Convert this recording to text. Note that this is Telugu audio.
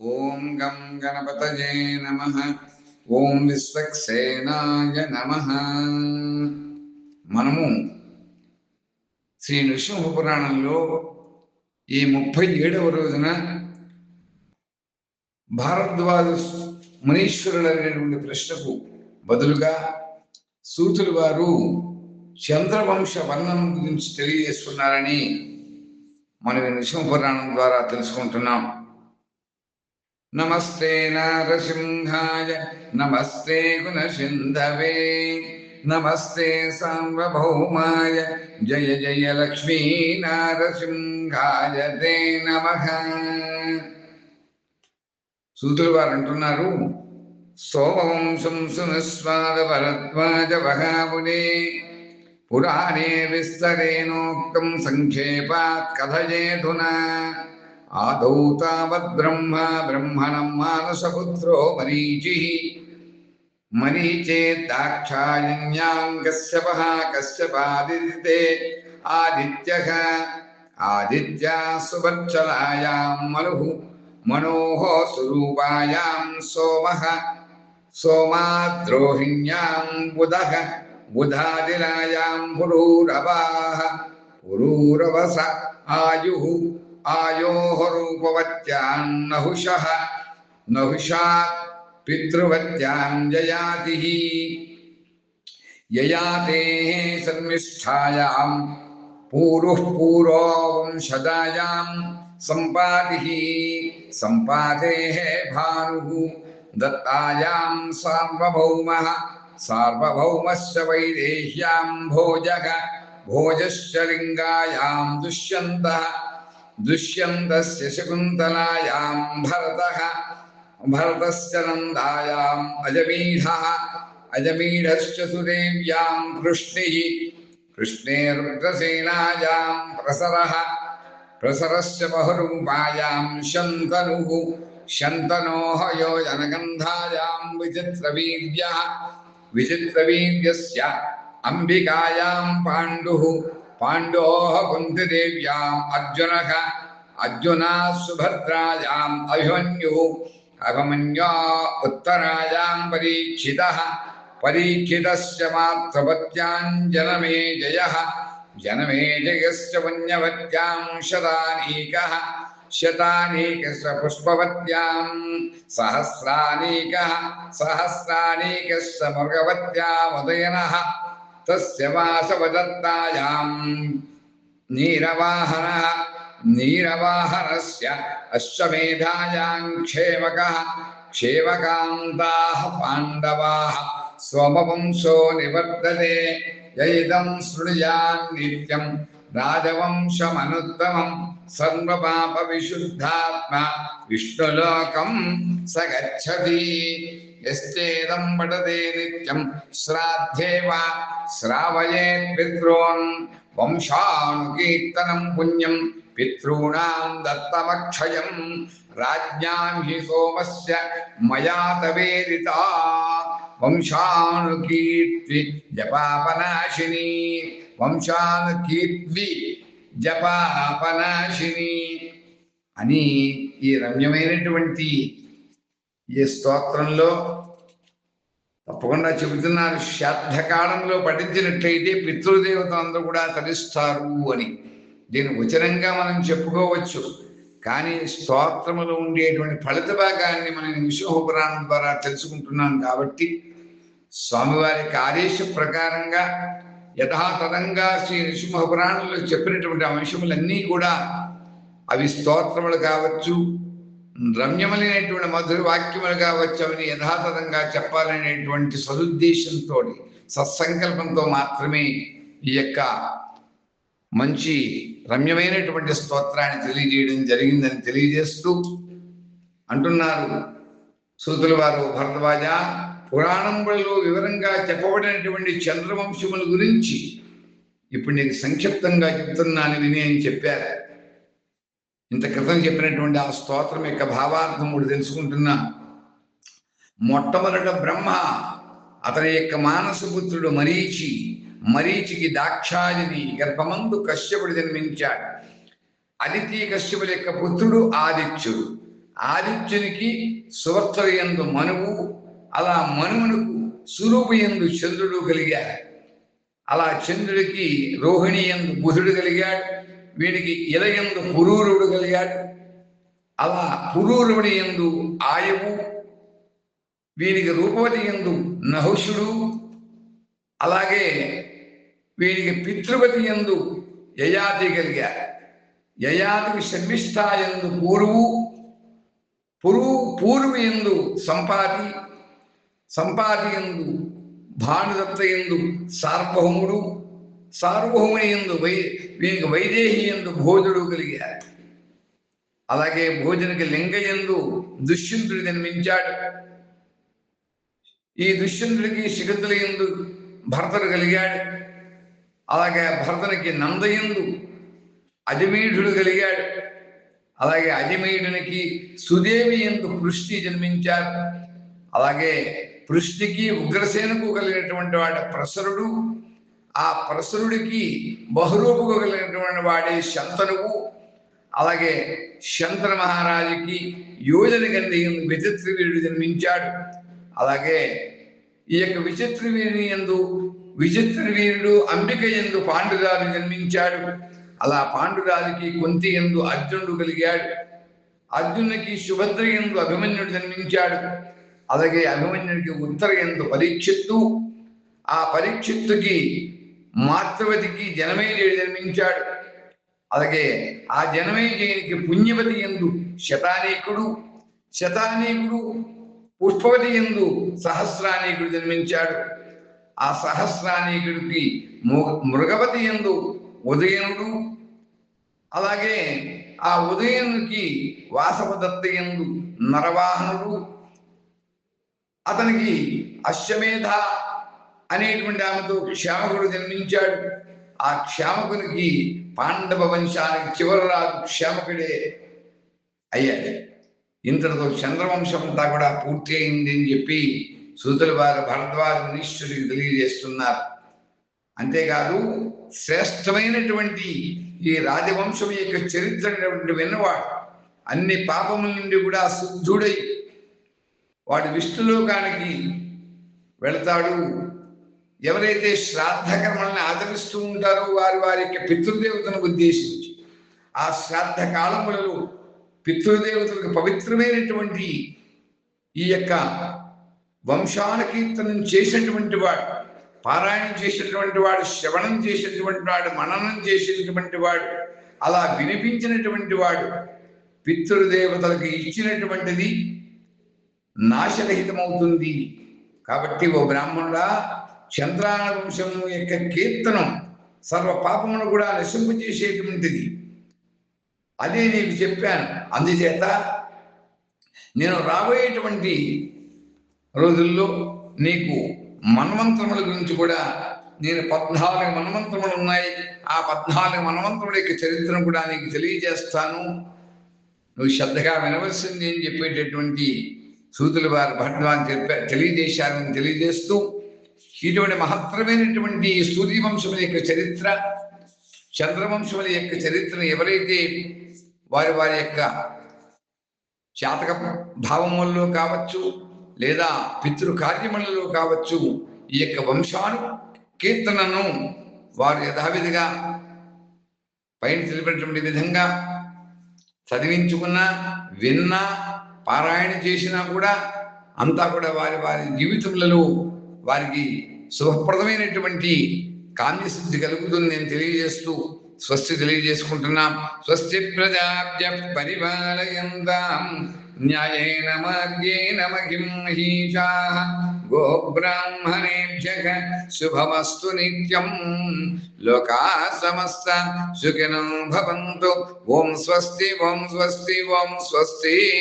ఓం గం గణపతయే నమ. ఓం విశ్వక్సేనాయ నమ. మనము శ్రీ నృసింహ పురాణంలో ఈ ముప్పై ఏడవ రోజున భారద్వాజ మునీశ్వరుడు అనేటువంటి ప్రశ్నకు బదులుగా సూతులు వారు చంద్రవంశ వర్ణం గురించి తెలియజేస్తున్నారని మనం నృసింహ పురాణం ద్వారా తెలుసుకుంటున్నాం. నమస్తే నారసింహాయ నమస్తే గుణసింధవే నమస్తే సార్వభౌమాయ జయ జయ లక్ష్మీ నారసింహాయ దే నమ. సూతులు వారు అంటున్నారు సోమవంశం సునుస్వాద భరద్వాజ వహామునే పురాణే విస్తరేణోక్తం సంక్షేపాత్ కథయేధునా. ఆదౌ తావద్బ్రహ్మ బ్రహ్మణం మానసపుత్రో మరీచి మరీచే దాక్షాయణ్యాం కశ్యపః కశ్యపాదితే ఆదిత్య. ఆదిత్యా సువత్సలాయాం మను. మనోః స్వరూపాయాం సోమ. సోమాద్రోహిణ్యాం బుధః. బుధాదిలాయాం పురూరవాः. పురూరవస ఆయుః. आयोः रूपवत्यां नहुषात् पितृवत्यां जयातिः ययातेः सन्निष्ठायां पूरुः पूर्ववंशदायां सम्पातिः सम्पातेः भानुः। दत्तायां सार्वभौमः। सार्वभौमस्य वैदेह्यां भोजः। भोजश्च लिङ्गायां दुष्यन्तः। दुष्यन्तस्य शकुन्तलायां भरतः, भरतश्च नन्दायाम् अजमीढः, अजमीढश्च सुदेव्यां कृष्णिः कृष्णे रुद्रसेनायां प्रसरः प्रसरस्य बहुरूपायां शन्तनुः, शन्तनोः योजनगन्धायां विचित्रवीर्यः, विचित्रवीर्यस्य अम्बिकायां पाण्डुः पाण्डोः कुन्तिदेव्याम् अर्जुनः। अर्जुनाः सुभद्रायाम् अभिमन्युः। अभिमन्या उत्तरायां परीक्षितः। परीक्षितस्य मातृपत्याञ्जनमे जयः। जनमेजयश्च पुण्यवत्यां शतानीकः शतानीकस्य पुष्पवत्यां सहस्रानीकः। सहस्रानीकस्य मृगवत्यामुदयनः। तस्य वासवदत्तायां नीरवाहनः नीरवाहनस्य अश्वमेधायां क्षेमकः क्षेमकान्ताः पाण्डवाः सोमवंशो निवर्तते यैदं शृणुयान् नित्यं राजवंशमनुत्तमं सर्वपापविशुद्धात्मा विष्णुलोकं स गच्छति యశ్చేదంబడదే నిత్యం. శ్రాద్ధే వా శ్రావయేత్ వంశానుకీర్తనం పుణ్యం. పితॄణాం దత్తమక్షయం. రాజ్యాం హి సోమస్ మయా తవేదితా వంశానుకీర్తి జపాపనాశిని. వంశానుకీర్తి జపాపనాశిని. అని ఈ రమ్యమైనటువంటి ఈ స్తోత్రంలో తప్పకుండా చెబుతున్నారు శ్రాద్ధకాలంలో పఠించినట్లయితే పితృదేవతలందరూ కూడా తలిస్తారు అని. దీని వచనంగా మనం చెప్పుకోవచ్చు. కానీ స్తోత్రములో ఉండేటువంటి ఫలిత భాగాన్ని మనం విశ్వహపురాణం ద్వారా తెలుసుకుంటున్నాం కాబట్టి స్వామివారి ఆదేశ ప్రకారంగా యథాతథంగా శ్రీ నృసింహ పురాణంలో చెప్పినటువంటి అంశములన్నీ కూడా అవి స్తోత్రములు కావచ్చు రమ్యములైనటువంటి మధుర వాక్యములుగా వచ్చామని యథాతథంగా చెప్పాలనేటువంటి సదుద్దేశంతో సత్సంకల్పంతో మాత్రమే ఈ యొక్క మంచి రమ్యమైనటువంటి స్తోత్రాన్ని తెలియజేయడం జరిగిందని తెలియజేస్తూ అంటున్నారు సూతుల వారు భరద్వాజ. పురాణములలో వివరంగా చెప్పబడినటువంటి చంద్రవంశముల గురించి ఇప్పుడు నేను సంక్షిప్తంగా చెప్తున్నాను విని అని చెప్పారు. ఇంత క్రితం చెప్పినటువంటి ఆ స్తోత్రం యొక్క భావార్థం కూడా తెలుసుకుంటున్నా. మొట్టమొదట బ్రహ్మ అతని యొక్క మానసపుత్రుడు మరీచి మరీచికి దాక్షాయని గర్భమందు కశ్యపుడు జన్మించాడు. అదితి కశ్యపుడు యొక్క పుత్రుడు ఆదిత్యుడు. ఆదిత్యునికి సువర్తల ఎందు మనువు అలా మనువునకు సురూపు ఎందు చంద్రుడు కలిగాడు. అలా చంద్రుడికి రోహిణి ఎందు బుధుడు కలిగాడు. వీడికి ఇలయందు పురూరుడు కలిగాడు. అలా పురూరుడి ఎందు ఆయవు వీడికి రూపవతి ఎందు నహుషుడు అలాగే వీడికి పితృపతి ఎందు యయాతి కలిగారు యయాతికి శర్మిష్ఠ ఎందు పూర్వు పురువు పూర్వు ఎందు సంపాతి సంపాతి ఎందు భానుదత్త ఎందు సార్వభౌముడు సార్వభౌముని ఎందు వై వీనికి వైదేహి ఎందు భోజుడు కలిగారు అలాగే భోజనకి లింగ ఎందు దుష్యంతుడు జన్మించాడు. ఈ దుష్యంతుడికి శిఖతుల ఎందు భర్తడు కలిగాడు. అలాగే భరతునికి నందయందు అజమీఢుడు కలిగాడు. అలాగే అజమీఢునికి సుదేవి ఎందు పృష్టి జన్మించారు అలాగే పృష్టికి ఉగ్రసేనకు కలిగినటువంటి వాడు ప్రసరుడు. ఆ ప్రసరుడికి బహురూపుకు కలిగినటువంటి వాడే శంతనువు అలాగే శంతన మహారాజుకి యోజన గంధి విచిత్ర వీరుడు జన్మించాడు. అలాగే ఈ యొక్క విచిత్ర వీరుని ఎందు విచిత్ర వీరుడు అంబిక ఎందు పాండురాజు జన్మించాడు. అలా పాండురాజుకి కుంతి ఎందు అర్జునుడు కలిగాడు. అర్జునునికి సుభద్ర ఎందు అభిమన్యుడు జన్మించాడు. అలాగే అభిమన్యుడికి ఉత్తర ఎందు పరీక్షిత్తు. ఆ పరీక్షిత్తుకి మాతృవతికి జనమేజయుడు జన్మించాడు. అలాగే ఆ జనమేజయునికి పుణ్యవతి ఎందు శతానీకుడు శతానీకుడు పుష్పవతి ఎందు సహస్రానీకుడు జన్మించాడు. ఆ సహస్రానీకుడికి మృగవతి ఎందు ఉదయనుడు అలాగే ఆ ఉదయనుడికి వాసవదత్త ఎందు నరవాహనుడు అతనికి అశ్వమేధ అనేటువంటి ఆమెతో క్షేమకుడు జన్మించాడు. ఆ క్షేమకునికి పాండవ వంశానికి చివరి రాజు క్షేమకుడే అయ్యాడు. ఇంతటితో చంద్రవంశం అంతా కూడా పూర్తి అయింది అని చెప్పి సూతుల వారు భరద్వాజ మునీశ్వరికి తెలియజేస్తున్నారు. అంతేకాదు శ్రేష్టమైనటువంటి ఈ రాజవంశం యొక్క చరిత్ర విన్నవాడు అన్ని పాపముల నుండి కూడా శుద్ధుడై వాడు విష్ణులోకానికి వెళతాడు. ఎవరైతే శ్రాద్ధ కర్మల్ని ఆచరిస్తూ ఉంటారో వారి వారి యొక్క పితృదేవతను ఉద్దేశించి ఆ శ్రాద్ధ కాలములలో పితృదేవతలకు పవిత్రమైనటువంటి ఈ యొక్క వంశాల కీర్తనం చేసినటువంటి వాడు పారాయణం చేసినటువంటి వాడు శ్రవణం చేసినటువంటి వాడు మననం చేసినటువంటి వాడు అలా వినిపించినటువంటి వాడు పితృదేవతలకు ఇచ్చినటువంటిది నాశరహితమవుతుంది. కాబట్టి ఓ బ్రాహ్మణుడా చంద్రాన వంశము యొక్క కీర్తనం సర్వ పాపమును కూడా నశింపు చేసేటువంటిది. అదే నీకు చెప్పాను. అందుచేత నేను రాబోయేటువంటి రోజుల్లో నీకు మన్వంతరముల గురించి కూడా నేను పద్నాలుగు మన్వంతరములు ఉన్నాయి. ఆ పద్నాలుగు మన్వంతరముల యొక్క చరిత్రను కూడా నీకు తెలియజేస్తాను. నువ్వు శ్రద్ధగా వినవలసింది అని చెప్పేటటువంటి సూతులు వారు భట్వాన్ చెప్పా తెలియజేశారని తెలియజేస్తూ ఇటువంటి మహత్తరమైనటువంటి ఈ సూర్యవంశముల యొక్క చరిత్ర చంద్రవంశముల యొక్క చరిత్రను ఎవరైతే వారి వారి యొక్క జాతక భావములలో కావచ్చు లేదా పితృ కార్యములలో కావచ్చు ఈ యొక్క వంశాను కీర్తనను వారు యథావిధిగా పైన తెలిపినటువంటి విధంగా చదివించుకున్నా విన్నా పారాయణ చేసినా కూడా అంతా కూడా వారి వారి జీవితములలో వారికి శుభప్రదమైనటువంటి కామ్యసిద్ధి కలుగుతుంది నేను తెలియజేస్తూ స్వస్తి తెలియజేసుకుంటున్నాం. స్వస్తి ప్రజాభ్య పరిపాలయంతాం. న్యాయేన మార్గేణ మహిం మహీషా గోబ్రాహ్మణేభ్య శుభమస్తు నిత్యం. లోకా సమస్త సుఖినో భవంతు. ఓం స్వస్తి ఓం స్వస్తి ఓం స్వస్తి.